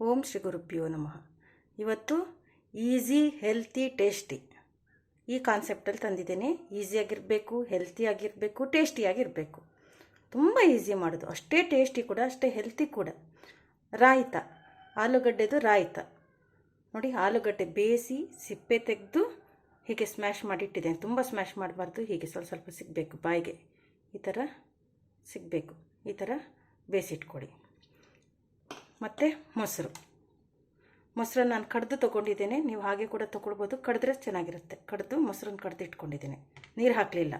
ಓಂ ಶ್ರೀ ಗುರುಭ್ಯೋ ನಮಃ. ಇವತ್ತು ಈಸಿ, ಹೆಲ್ತಿ, ಟೇಸ್ಟಿ ಈ ಕಾನ್ಸೆಪ್ಟಲ್ಲಿ ತಂದಿದ್ದೇನೆ. ಈಸಿಯಾಗಿರಬೇಕು ಹೆಲ್ತಿಯಾಗಿರಬೇಕು ಟೇಸ್ಟಿಯಾಗಿರಬೇಕು ತುಂಬ ಈಸಿ ಮಾಡೋದು. ಅಷ್ಟೇ ಟೇಸ್ಟಿ ಕೂಡ, ಅಷ್ಟೇ ಹೆಲ್ತಿ ಕೂಡ. ರಾಯಿತ, ಆಲೂಗಡ್ಡೆದು ರಾಯ್ತ. ನೋಡಿ, ಆಲೂಗಡ್ಡೆ ಬೇಯಿಸಿ ಸಿಪ್ಪೆ ತೆಗೆದು ಹೀಗೆ ಸ್ಮ್ಯಾಶ್ ಮಾಡಿಟ್ಟಿದ್ದೇನೆ. ತುಂಬ ಸ್ಮ್ಯಾಶ್ ಮಾಡಬಾರ್ದು, ಹೀಗೆ ಸ್ವಲ್ಪ ಸ್ವಲ್ಪ ಸಿಗಬೇಕು ಬಾಯಿಗೆ. ಈ ಥರ ಸಿಗಬೇಕು. ಈ ಥರ ಬೇಯಿಸಿಟ್ಕೊಳ್ಳಿ. ಮತ್ತು ಮೊಸರು. ಮೊಸರನ್ನು ನಾನು ಕಡ್ದು ತೊಗೊಂಡಿದ್ದೇನೆ. ನೀವು ಹಾಗೆ ಕೂಡ ತೊಗೊಳ್ಬೋದು. ಕಡಿದ್ರೆ ಚೆನ್ನಾಗಿರುತ್ತೆ. ಕಡ್ದು ಮೊಸರನ್ನು ಕಡ್ದು ಇಟ್ಕೊಂಡಿದ್ದೀನಿ. ನೀರು ಹಾಕಲಿಲ್ಲ.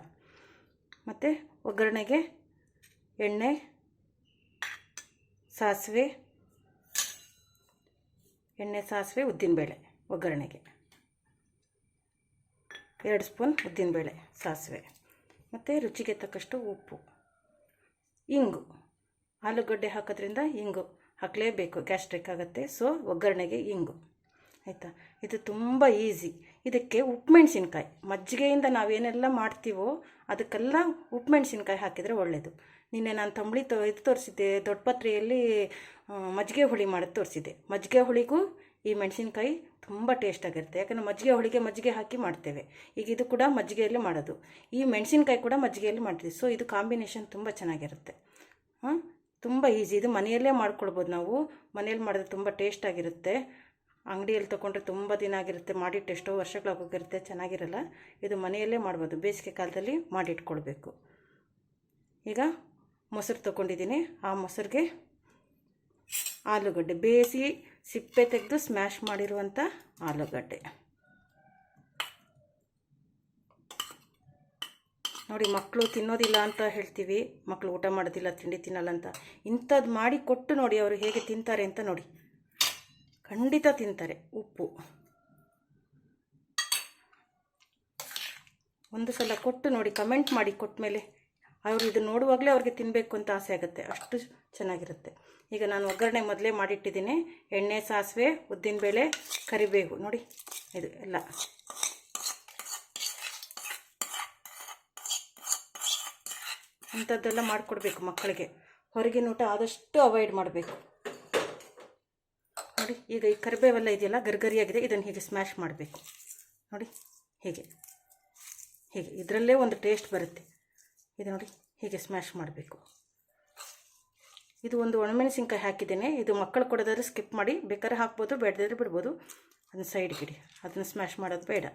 ಮತ್ತು ಒಗ್ಗರಣೆಗೆ ಎಣ್ಣೆ, ಸಾಸಿವೆ ಎಣ್ಣೆ, ಸಾಸಿವೆ, ಉದ್ದಿನಬೇಳೆ ಒಗ್ಗರಣೆಗೆ. ಎರಡು ಸ್ಪೂನ್ ಉದ್ದಿನಬೇಳೆ, ಸಾಸಿವೆ. ಮತ್ತು ರುಚಿಗೆ ತಕ್ಕಷ್ಟು ಉಪ್ಪು. ಇಂಗು. ಆಲೂಗಡ್ಡೆ ಹಾಕೋದ್ರಿಂದ ಇಂಗು. ಹಾಕಲೇಬೇಕು ಗ್ಯಾಸ್ಟ್ರಿಕ್ ಆಗುತ್ತೆ. ಸೊ ಒಗ್ಗರಣೆಗೆ ಇಂಗು. ಆಯಿತಾ? ಇದು ತುಂಬ ಈಸಿ. ಇದಕ್ಕೆ ಉಪ್ಪು ಮೆಣಸಿನ್ಕಾಯಿ ಮಜ್ಜಿಗೆಯಿಂದ ನಾವೇನೆಲ್ಲ ಮಾಡ್ತೀವೋ ಅದಕ್ಕೆಲ್ಲ ಉಪ್ಪು ಮೆಣಸಿನ್ಕಾಯಿ ಹಾಕಿದರೆ ಒಳ್ಳೆಯದು ನಿನ್ನೆ ನಾನು ತಂಬಳಿ ತೋ, ಇದು ತೋರಿಸಿದ್ದೆ, ದೊಡ್ಡಪತ್ರೆಯಲ್ಲಿ ಮಜ್ಜಿಗೆ ಹುಳಿ ಮಾಡೋದು ತೋರಿಸಿದ್ದೆ. ಮಜ್ಜಿಗೆ ಹುಳಿಗೂ ಈ ಮೆಣಸಿನ್ಕಾಯಿ ತುಂಬ ಟೇಸ್ಟ್ ಆಗಿರುತ್ತೆ. ಯಾಕಂದರೆ ಮಜ್ಜಿಗೆ ಹುಳಿಗೆ ಮಜ್ಜಿಗೆ ಹಾಕಿ ಮಾಡ್ತೇವೆ. ಈಗ ಇದು ಕೂಡ ಮಜ್ಜಿಗೆಯಲ್ಲಿ ಮಾಡೋದು. ಈ ಮೆಣಸಿನ್ಕಾಯಿ ಕೂಡ ಮಜ್ಜಿಗೆಯಲ್ಲಿ ಮಾಡ್ತೀವಿ. ಸೊ ಇದು ಕಾಂಬಿನೇಷನ್ ತುಂಬ ಚೆನ್ನಾಗಿರುತ್ತೆ. ಹಾಂ ತುಂಬ ಈಸಿ ಇದು ಮನೆಯಲ್ಲೇ ಮಾಡ್ಕೊಳ್ಬೋದು ನಾವು. ಮನೆಯಲ್ಲಿ ಮಾಡಿದ್ರೆ ತುಂಬ ಟೇಸ್ಟ್ ಆಗಿರುತ್ತೆ. ಅಂಗಡಿಯಲ್ಲಿ ತೊಗೊಂಡ್ರೆ ತುಂಬ ದಿನ ಆಗಿರುತ್ತೆ. ಮಾಡಿಟ್ಟು ಎಷ್ಟೋ ವರ್ಷಗಳಾಗೋಗಿರುತ್ತೆ ಚೆನ್ನಾಗಿರಲ್ಲ. ಇದು ಮನೆಯಲ್ಲೇ ಮಾಡ್ಬೋದು. ಬೇಸಿಗೆ ಕಾಲದಲ್ಲಿ ಮಾಡಿಟ್ಕೊಳ್ಬೇಕು. ಈಗ ಮೊಸರು ತೊಗೊಂಡಿದ್ದೀನಿ ಆ ಮೊಸರಿಗೆ ಆಲೂಗಡ್ಡೆ. ಬೇಯಿಸಿ ಸಿಪ್ಪೆ ತೆಗೆದು ಸ್ಮ್ಯಾಶ್ ಮಾಡಿರುವಂಥ ಆಲೂಗಡ್ಡೆ. ನೋಡಿ ಮಕ್ಕಳು ತಿನ್ನೋದಿಲ್ಲ ಅಂತ ಹೇಳ್ತೀವಿ. ಮಕ್ಕಳು ಊಟ ಮಾಡೋದಿಲ್ಲ, ತಿಂಡಿ ತಿನ್ನಲ್ಲ ಅಂತ. ಇಂಥದ್ದು ಮಾಡಿ ಕೊಟ್ಟು ನೋಡಿ ಅವರು ಹೇಗೆ ತಿಂತಾರೆ ಅಂತ ನೋಡಿ. ಖಂಡಿತ ತಿಂತಾರೆ ಉಪ್ಪು. ಒಂದು ಸಲ ಕೊಟ್ಟು ನೋಡಿ ಕಮೆಂಟ್ ಮಾಡಿ ಕೊಟ್ಟ ಮೇಲೆ ಅವರು ಇದು ನೋಡುವಾಗಲೇ ಅವ್ರಿಗೆ ತಿನ್ನಬೇಕು ಅಂತ ಆಸೆ ಆಗುತ್ತೆ. ಅಷ್ಟು ಚೆನ್ನಾಗಿರುತ್ತೆ. ಈಗ ನಾನು ಒಗ್ಗರಣೆ ಮೊದಲೇ ಮಾಡಿಟ್ಟಿದ್ದೀನಿ. ಎಣ್ಣೆ, ಸಾಸಿವೆ ಉದ್ದಿನಬೇಳೆ ಕರಿಬೇವು. ನೋಡಿ, ಇದು ಎಲ್ಲ. ಇಂಥದ್ದೆಲ್ಲ ಮಾಡಿಕೊಡ್ಬೇಕು ಮಕ್ಕಳಿಗೆ. ಹೊರಗಿನ ಊಟ ಆದಷ್ಟು ಅವಾಯ್ಡ್ ಮಾಡಬೇಕು. ನೋಡಿ, ಈಗ ಈ ಕರಿಬೇವೆಲ್ಲ ಇದೆಯಲ್ಲ, ಗರ್ಗರಿಯಾಗಿದೆ, ಇದನ್ನು ಹೀಗೆ ಸ್ಮ್ಯಾಶ್ ಮಾಡಬೇಕು. ನೋಡಿ, ಹೀಗೆ. ಹೀಗೆ, ಇದರಲ್ಲೇ ಒಂದು ಟೇಸ್ಟ್ ಬರುತ್ತೆ. ಇದು ನೋಡಿ, ಹೀಗೆ ಸ್ಮ್ಯಾಶ್ ಮಾಡಬೇಕು. ಇದು ಒಂದು ಒಣಮೆಣಸಿನ್ಕಾಯಿ ಹಾಕಿದ್ದೇನೆ. ಇದು ಮಕ್ಕಳು ಕೊಡೋದಾದ್ರೆ ಸ್ಕಿಪ್ ಮಾಡಿ, ಬೇಕಾದ್ರೆ ಹಾಕ್ಬೋದು, ಬೇಡದಾದ್ರೆ ಬಿಡ್ಬೋದು. ಅದನ್ನ ಸೈಡ್ಗಿಡಿ ಅದನ್ನು ಸ್ಮ್ಯಾಶ್ ಮಾಡೋದು ಬೇಡ.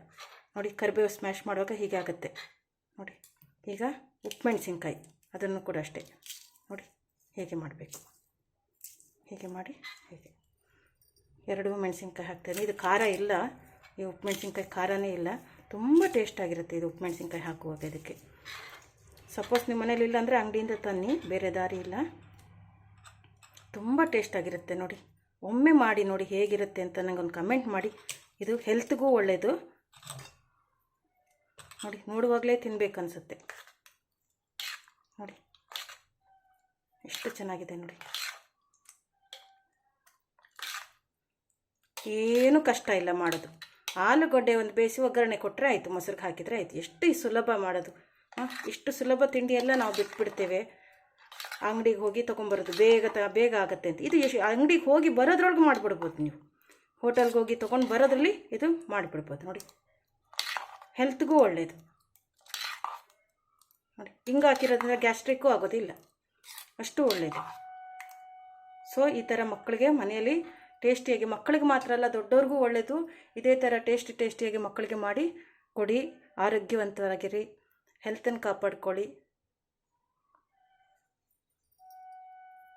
ನೋಡಿ, ಕರಿಬೇವು ಸ್ಮ್ಯಾಶ್ ಮಾಡುವಾಗ ಹೀಗೆ ಆಗುತ್ತೆ. ನೋಡಿ. ಈಗ ಉಪ್ಪು ಮೆಣಸಿನ್ಕಾಯಿ ಅದನ್ನು ಕೂಡ ಅಷ್ಟೇ. ನೋಡಿ, ಹೇಗೆ ಮಾಡಬೇಕು? ಹೀಗೆ ಮಾಡಿ? ಹೇಗೆ? ಎರಡೂ ಮೆಣಸಿನ್ಕಾಯಿ ಹಾಕ್ತೇನೆ. ಇದು ಖಾರ ಇಲ್ಲ. ಈ ಉಪ್ಪು ಮೆಣಸಿನ್ಕಾಯಿ ಖಾರನೇ ಇಲ್ಲ. ತುಂಬ ಟೇಸ್ಟ್ ಆಗಿರುತ್ತೆ ಇದು ಉಪ್ಪು ಮೆಣಸಿನ್ಕಾಯಿ ಹಾಕುವಾಗ ಇದಕ್ಕೆ. ಸಪೋಸ್ ನಿಮ್ಮ ಮನೇಲಿ ಇಲ್ಲ ಅಂದರೆ ಅಂಗಡಿಯಿಂದ ತನ್ನಿ, ಬೇರೆ ದಾರಿ ಇಲ್ಲ. ತುಂಬ ಟೇಸ್ಟ್ ಆಗಿರುತ್ತೆ ನೋಡಿ. ಒಮ್ಮೆ ಮಾಡಿ ನೋಡಿ ಹೇಗಿರುತ್ತೆ ಅಂತ ನನಗೊಂದು ಕಮೆಂಟ್ ಮಾಡಿ. ಇದು ಹೆಲ್ತ್ಗೂ ಒಳ್ಳೆಯದು ನೋಡಿ, ನೋಡುವಾಗಲೇ ತಿನ್ಬೇಕು ಅನಿಸುತ್ತೆ ನೋಡಿ. ಎಷ್ಟು ಚೆನ್ನಾಗಿದೆ ನೋಡಿ. ಏನು ಕಷ್ಟ ಇಲ್ಲ ಮಾಡೋದು. ಆಲೂಗಡ್ಡೆ ಒಂದು ಬೇಯಿಸಿ ಒಗ್ಗರಣೆ ಕೊಟ್ಟರೆ ಆಯಿತು, ಮೊಸರಿಗೆ ಹಾಕಿದರೆ ಆಯಿತು. ಎಷ್ಟು ಸುಲಭ ಮಾಡೋದು. ಹಾಂ, ಇಷ್ಟು ಸುಲಭ ತಿಂಡಿ ಎಲ್ಲ ನಾವು ಬಿಟ್ಬಿಡ್ತೇವೆ. ಅಂಗಡಿಗೆ ಹೋಗಿ ತೊಗೊಂಬರೋದು, ಬೇಗ ತ, ಬೇಗ ಆಗುತ್ತೆ ಅಂತ. ಇದು ಎಷ್ಟು, ಅಂಗಡಿಗೆ ಹೋಗಿ ಬರೋದ್ರೊಳಗೆ ಮಾಡಿಬಿಡ್ಬೋದು ನೀವು. ಹೋಟೆಲ್ಗೆ ಹೋಗಿ ತೊಗೊಂಡು ಬರೋದ್ರಲ್ಲಿ ಇದು ಮಾಡಿಬಿಡ್ಬೋದು. ನೋಡಿ. ಹೆಲ್ತ್ಗೂ ಒಳ್ಳೆಯದು ನೋಡಿ, ಹಿಂಗೆ ಹಾಕಿರೋದ್ರಿಂದ ಗ್ಯಾಸ್ಟ್ರಿಕ್ಕೂ ಆಗೋದಿಲ್ಲ. ಅಷ್ಟು ಒಳ್ಳೆಯದು ಸೊ ಈ ಥರ ಮಕ್ಕಳಿಗೆ ಮನೆಯಲ್ಲಿ ಟೇಸ್ಟಿಯಾಗಿ, ಮಕ್ಕಳಿಗೆ ಮಾತ್ರ ಅಲ್ಲ, ದೊಡ್ಡವ್ರಿಗೂ ಒಳ್ಳೆಯದು ಇದೇ ಥರ ಟೇಸ್ಟಿ ಟೇಸ್ಟಿಯಾಗಿ ಮಕ್ಕಳಿಗೆ ಮಾಡಿ ಕೊಡಿ. ಆರೋಗ್ಯವಂತರಾಗಿರಿ. ಹೆಲ್ತನ್ನು ಕಾಪಾಡ್ಕೊಳ್ಳಿ.